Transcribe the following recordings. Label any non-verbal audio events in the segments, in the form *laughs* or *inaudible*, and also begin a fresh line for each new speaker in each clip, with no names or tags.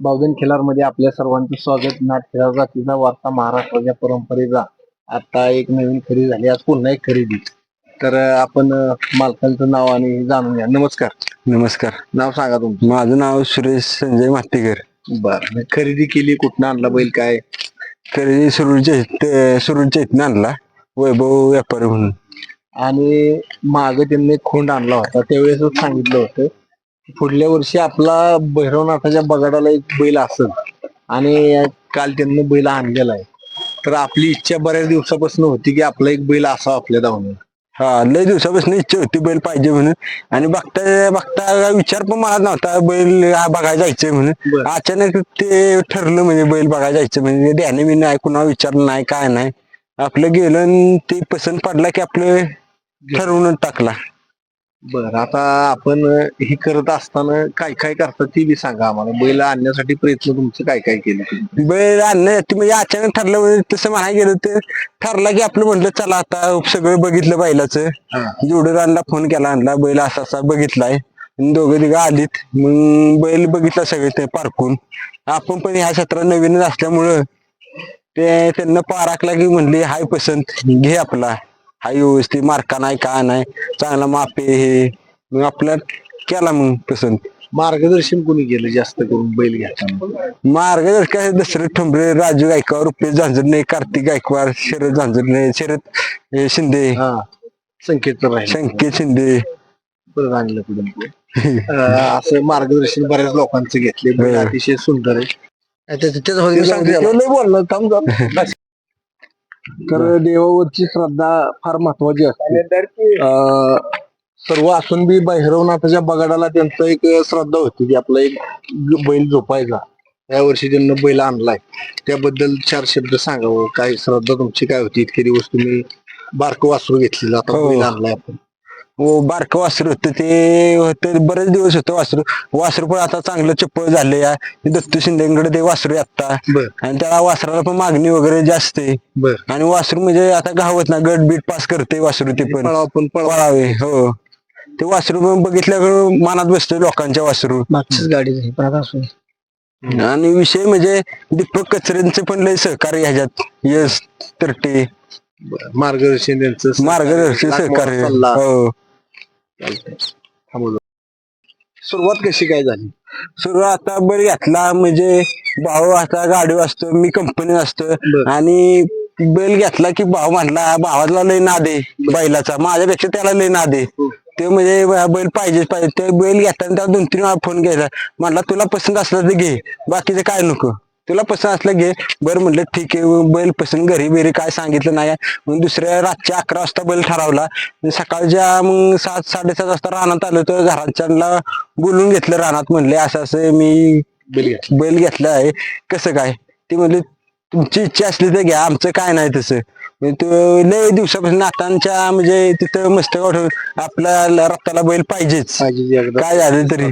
बावधन खिलारमध्ये आपल्या सर्वांचं स्वागत. नाथ खिलार जातीचा वारसा महाराष्ट्राच्या परंपरेचा आता एक नवीन खरेदी झाली. आज पुन्हा एक खरेदी. तर आपण मालकांचं नाव आणि जाणून घ्या. नमस्कार.
नमस्कार.
नाव सांगा तुमचं.
माझं नाव सुरेश संजय मातेकर
बरं. खरेदी केली कुठनं आणला बैल काय?
खरेदी सुरूरच्या सुरूरच्या इथनं आणला. वैभव व्यापारी म्हणून.
आणि माग त्यांनी एक खोंड आणला होता. त्यावेळेसच सांगितलं होतं. पुढल्या वर्षी आपला भैरवनाथाच्या बगाडाला एक बैल असेल आणि काल त्यांनी बैल आणलेला आहे. तर आपली इच्छा बऱ्याच दिवसापासून होती की आपला एक बैल असावा आपल्या धावण्यात.
हा लय दिवसापासून इच्छा होती बैल पाहिजे म्हणून. आणि बघता बघता विचार पण मला नव्हता बैल हा बघायला जायचंय म्हणून. अचानक ते ठरलं म्हणजे बैल बघायला जायचं म्हणजे ध्याने मी नाही कुणा विचारलं नाही काय नाही. आपलं गेलं आणि ते पसंत पडला की आपलं ठरवून टाकला.
बरं आता आपण हे करत असताना काय काय करतात ती बी सांगा आम्हाला. बैल आणण्यासाठी प्रयत्न तुमचं काय काय केले तुम्ही?
बैल आणण्यासाठी म्हणजे अचानक ठरलं म्हणजे तसं म्हणायला गेलं तर ठरला की आपलं म्हटलं चला आता सगळं बघितलं बैलाचं. जोडीदारांना फोन केला आणला बैल असा असा बघितलाय. आणि दोघं तिघं आलीत. मग बैल बघितला सगळे ते पारखून. आपण पण ह्या क्षेत्रात नवीनच असल्यामुळं ते त्यांना पाराकला की म्हणली हाय पसंत घे आपला. हाय व्यवस्थित मार्का नाही काय नाही. चांगला मापे हे. मग आपला केला मग पसंत.
मार्गदर्शन कोणी केलं जास्त करून बैल घेताना
मार्गदर्शक काय दसरे ठोंबरे राजू गायकवाड रुपेश झांजरणे कार्तिक गायकवाड शरद झांजरणे शरद हे शिंदे.
हा. संकेत
संकेत शिंदे.
परत आणलं पुढे. असं मार्गदर्शन बऱ्याच लोकांचं घेतले बैल
हो.
अतिशय सुंदर आहे. त्याच्या- त्याच्या
ते
सांगते
सांगते,
लय बोललं, थांब. *laughs* तर देवावरची श्रद्धा फार महत्वाची असते. अं, सर्व असून बी भैरवनाथाच्या बगाडाला त्यांचं एक श्रद्धा होती की आपला एक बैल झोपायचा. या वर्षी त्यांना बैल आणलाय. त्याबद्दल चार शब्द सांगावं. काय श्रद्धा तुमची काय होती? इतके दिवस तुम्ही बारक वासरू घेतलेलं आता
हो.
बैल आणलाय आपण.
बारकं वासरू होतं ते होतं बरेच दिवस होतं वासरू. वासरू पण आता चांगलं चप्पल झाले या. दत्तू शिंदेकडे ते वासरू आता.
बर.
आणि त्या वासराला पण मागणी वगैरे जास्त आहे.
बर.
आणि वासरू म्हणजे आता गावत ना गट बीट पास करते वासरू ते पण.
पळाव
हो. ते वासरू पण बघितल्यावर मनात बसते लोकांच्या वासरू.
मागचीच गाडी पण आता असू
आणि विषय म्हणजे दीपक कचरेंचे पण लय सहकार्य ह्याच्यात. यश तरटे.
मार्गदर्शन त्यांचं
मार्गदर्शक सहकार्य. हो.
चालतंय. थांबवलं. सुरुवात कशी काय झाली
सुरू आता बैल घेतला म्हणजे भाऊ आता गाडी असतो मी कंपनी असतो. आणि बैल घेतला की भाऊ म्हणला भावाला लय नाद बैलाचा माझ्यापेक्षा त्याला लय नाद
हो.
ते म्हणजे बैल पाहिजेच पाहिजे ते बैल घेताना त्याला दोन तीन वेळा फोन घ्यायचा म्हणला तुला पसंत असलं तर घे बाकीचं काय नको तुला पसंत असलं घे. बरं म्हटलं ठीक आहे बैल पसंत घरी बिरी काय सांगितलं नाही. मग दुसऱ्या रातच्या अकरा वाजता बैल ठरवला. सकाळच्या मग सात साडेसात वाजता रानात आलो तर घराच्यांना बोलून घेतलं रानात. म्हणले असं असं मी
बैल घेतला.
आहे. कसं काय? ते म्हणले तुमची इच्छा असली तर घ्या. आमचं काय नाही तसं. तो लय दिवसापासून नातांच्या म्हणजे तिथं मस्त आपल्या रक्ताला बैल पाहिजेच. काय झालं तरी.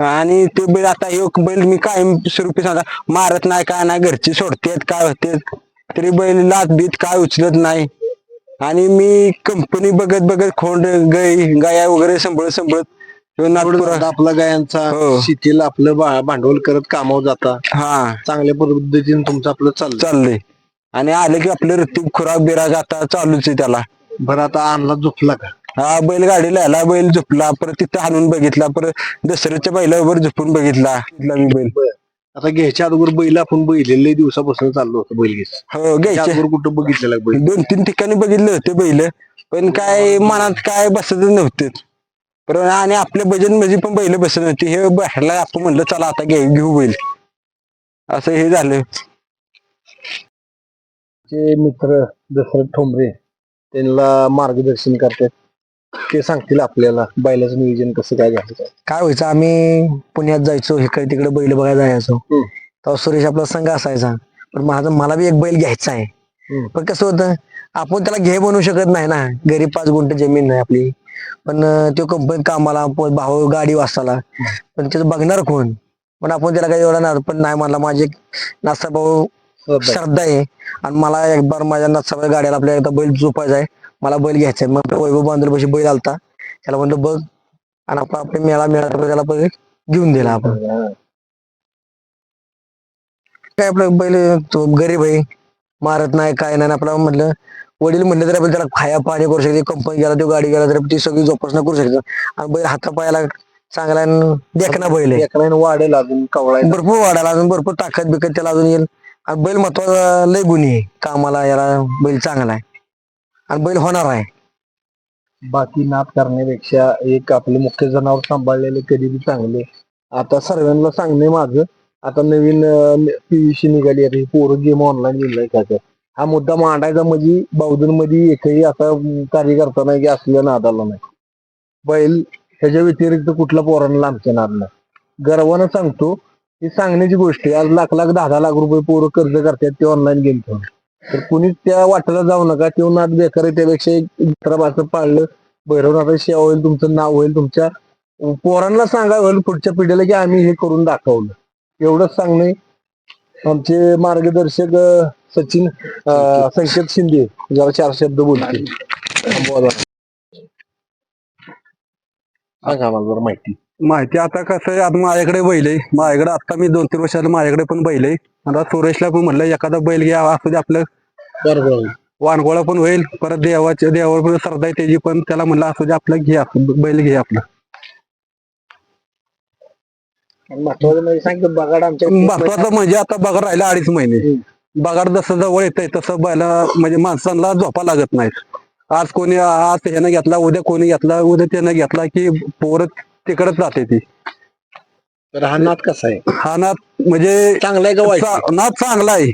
आणि ते बैल आता एक बैल मी कायम स्वरूपी सांगा मारत नाही काय नाही घरची सोडतेत काय होते तरी बैल लात बीत काय उचलत नाही. आणि मी कंपनी बघत बघत खोंड गाई गाया वगैरे सांभाळत सांभाळत नागपुरा
आपला गायांचा
हो.
शेतीला आपलं भांडवल करत कामावर जाता.
हा.
चांगल्या पद्धतीने तुमचं आपलं चाललं
चाललंय. आणि आले की आपलं ऋतिक खुराक बिराग आता चालूच आहे त्याला.
बरं आता आणला झोपला का?
हा बैलगाडीला आला बैल झोपला परत तिथं आणून बघितला परत दसऱ्याच्या बैलावर झोपून बघितला मी बैल.
आता घ्यायच्या अगोदर बैल आपण बघितलेले दिवसापासून चाललो होतं बैल घ्यायचं
हो
त्याच्या
घ्यायचे
अगोदर कुठं बघितलेला बैल?
दोन तीन ठिकाणी बघितले होते बैल पण काय मनात काय बसत नव्हते. पण आणि आपल्या बजेटमध्ये पण बैल बसत नव्हती. हे बसला आपण म्हणलं चला आता घे घेऊ बैल. असं हे झालं.
जे मित्र दसरथ ठोंबरे त्यांना मार्गदर्शन करतात. ते सांगतील आपल्याला. बैलाचं नियोजन कसं काय झालं? काय.
व्हायचं आम्ही पुण्यात जायचो इकडे तिकडे बैल बघायला जायचो.
हम्म.
तेव्हा सुरेश आपला संघ असायचा. पण माझा मला बी एक बैल घ्यायचा आहे.
हम्म.
पण कसं होतं आपण त्याला घे बनवू शकत नाही ना. घरी पाच गुंठ जमीन नाही आपली. पण अं, तो कंपनीत कामाला भाऊ गाडी वाचताला. पण त्याचं बघणार कोण? पण आपण त्याला काही एवढा ना पण नाही म्हणला माझे एक नासा भाऊ
श्रद्धा.
श्रद्धा आहे. आणि मला एक बार माझ्या नाचा गाड्याला आपल्या एकदा बैल झोपायचा आहे. मला बैल घ्यायचा मग वैभव बांधून बैल आलता. त्याला म्हणलं बघ आणि आपण आपल्या मेळा मेळा त्याला बैल घेऊन दिला आपण. काय आपलं बैल तो गरीब आहे मारत नाही काय नाही आपल्याला म्हटलं वडील म्हणले तर आपण त्याला खाया पाणी करू शकते. कंपनी गेला तो गाडी गेला तर ती सगळी जोपासना करू शकतो. आणि बैल हातापायाला चांगला देखना बैल आहे.
वाढेल अजून कवळा
भरपूर वाढायला अजून भरपूर ताकद बिकत त्याला अजून येईल. आणि बैल महत्त्वाचा लय गुन्हे आहे. कामाला याला बैल चांगला आहे. आणि बैल होणार आहे.
बाकी नाद करण्यापेक्षा एक आपले मुख्य जनावर सांभाळलेले कधी बी चांगले. आता सर्वांना सांगणे माझं. आता नवीन पीव्हीसी निघाली आहे पोरं गेम ऑनलाईन गेलाय का हा मुद्दा मांडायचा म्हणजे बहुजनमध्ये एकही असा कार्य कार्यकर्ता नाही की असल्या नादाला नाही. बैल ह्याच्या व्यतिरिक्त कुठला पोरांना लांबच्या नाद नाही. गर्वानं सांगतो ही सांगण्याची गोष्ट आहे. आज लाख लाख दहा दहा लाख रुपये पोरं कर्ज करतात ते ऑनलाईन गेम खेळून. तर कुणी त्या वाटेला जाऊ नका. तो नाद बेकार आहे त्यापेक्षा एक मित्राबाचं पाळलं. भैरवनाथ सेवा होईल तुमचं नाव होईल तुमच्या पोरांना सांगा होईल पुढच्या पिढीला की आम्ही हे करून दाखवलं. एवढंच सांगणे. आमचे मार्गदर्शक सचिन संकेत शिंदे जरा चार शब्द बोलतील. बोला. सांगा मला जरा माहिती.
माहिती आता कसं आहे आता माझ्याकडे बैल आहे. माझ्याकडे आता मी दोन तीन वर्षाला माझ्याकडे पण बैल आहे. आता सुरेशला पण म्हणलं एखादा बैल घ्या असू दे आपलं.
बरोबर.
वानगोळा पण होईल. परत देवाच्या देवावर पण श्रद्धा आहे त्याची पण. त्याला म्हणलं असू दे आपलं घे बैल घे आपलं.
महत्वाचं म्हणजे आमच्या
महत्वाचं म्हणजे आता बघा राहिला अडीच महिने. बगाड जसं जवळ येतंय तसं बैला म्हणजे माणसांना झोपा लागत नाहीत. आज कोणी आज ह्यानं घेतला उद्या कोणी घेतला उद्या त्यानं घेतला की पोरं तिकडच जाते ती.
तर हा नाद कसा आहे?
हा नाद म्हणजे
चांगला आहे का वाईट?
चा- नाद चांगला आहे.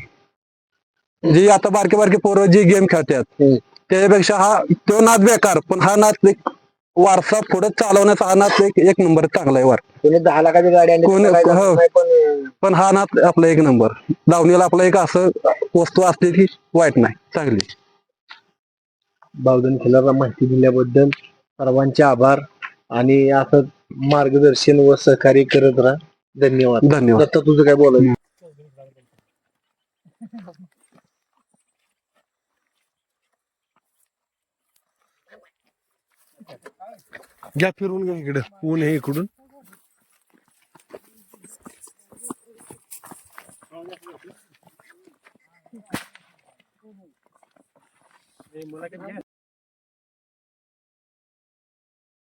जी आता बारके बारके पोरं जी गेम खेळतात
हम्म.
त्याच्यापेक्षा हा तो नाद बेकार पण हा नाद एक वारसा पुढे चालवण्याचा हा नाद एक एक नंबर चांगला आहे वार.
कोणी दहा लाखाची गाडी
कोणी-
काय
हो.
नाही, पण
पण हा नाद आपला एक नंबर. दावणीला आपला एक असं वस्तू असते की वाईट नाही चांगली.
बावधन खिलारला माहिती दिल्याबद्दल सर्वांचे आभार. आणि असं मार्गदर्शन व सहकार्य करत राहा. धन्यवाद.
धन्यवाद.
दत्ता तुझं काय बोलायचं? घ्या फिरून घ्या इकडे. ऊन आहे इकडून.